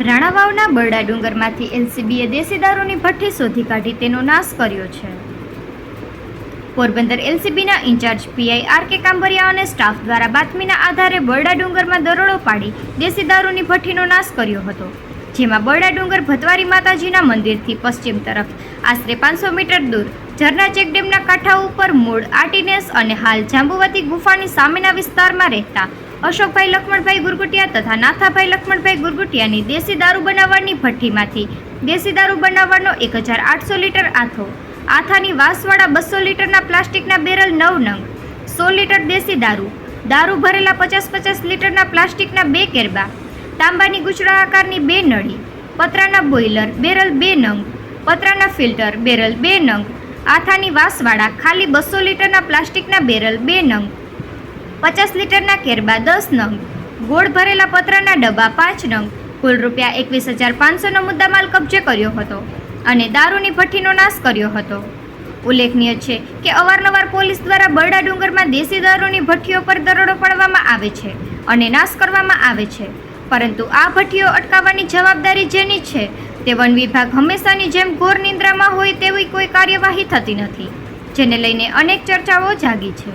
રાણાવાવના બરડા ડુંગરમાંથી એલસીબીએ દેશી દારૂની ભઠ્ઠી શોધી કાઢી તેનો નાશ કર્યો છે. Porbandar એલસીબીના in charge PI R K Kambariya અને સ્ટાફ દ્વારા બાતમીના આધારે બરડા ડુંગરમાં દરોડો પાડી દેશી દારૂની ભઠ્ઠીનો નાશ કર્યો હતો, જેમાં બરડા ડુંગર ભતવારી માતાજીના મંદિરથી પશ્ચિમ તરફ, આશરે પાંચસો મીટર દૂર ઝરના ચેકડેમના કાંઠા ઉપર મૂળ આર્ટિનેસ અને હાલ જાંબુવતી ગુફાની સામેના વિસ્તારમાં રહેતા અશોકભાઈ લક્ષ્મણભાઈ ગુરગુટિયા તથા નાથાભાઈ લક્ષ્મણભાઈ ગુરગુટિયાની દેશી દારૂ બનાવવાની ભઠ્ઠીમાંથી. દેશી દારૂ બનાવવાનો એક હજાર આઠસો લીટર આથો. આથાની વાસવાળા બસો લીટરના પ્લાસ્ટિકના બેરલ નવ નંગ. સો લીટર દેશી દારૂ. દારૂ ભરેલા પચાસ પચાસ લીટરના પ્લાસ્ટિકના બે કેરબા. તાંબાની ગુચડા આકારની બે નળી. પતરાના બોઇલર બેરલ બે નંગ. પતરાના ફિલ્ટર બેરલ બે નંગ. આથાની વાસવાળા ખાલી બસો લીટરના પ્લાસ્ટિકના બેરલ બે નંગ. પચાસ લીટરના કેરબા દસ નંગ, ગોળ ભરેલા પતરાના ડબ્બા પાંચ નંગ, કુલ રૂપિયા એકવીસ હજાર પાંચસોનો મુદ્દામાલ કબજે કર્યો હતો અને દારૂની ભઠ્ઠીનો નાશ કર્યો હતો. ઉલ્લેખનીય છે કે અવારનવાર પોલીસ દ્વારા બરડા ડુંગરમાં દેશી દારૂની ભઠ્ઠીઓ પર દરોડો પાડવામાં આવે છે અને નાશ કરવામાં આવે છે. પરંતુ આ ભઠ્ઠીઓ અટકાવવાની જવાબદારી જેની છે તે વન વિભાગ હંમેશાની જેમ ઘોર નિંદ્રામાં હોય તેવી કોઈ કાર્યવાહી થતી નથી, જેને લઈને અનેક ચર્ચાઓ જાગી છે.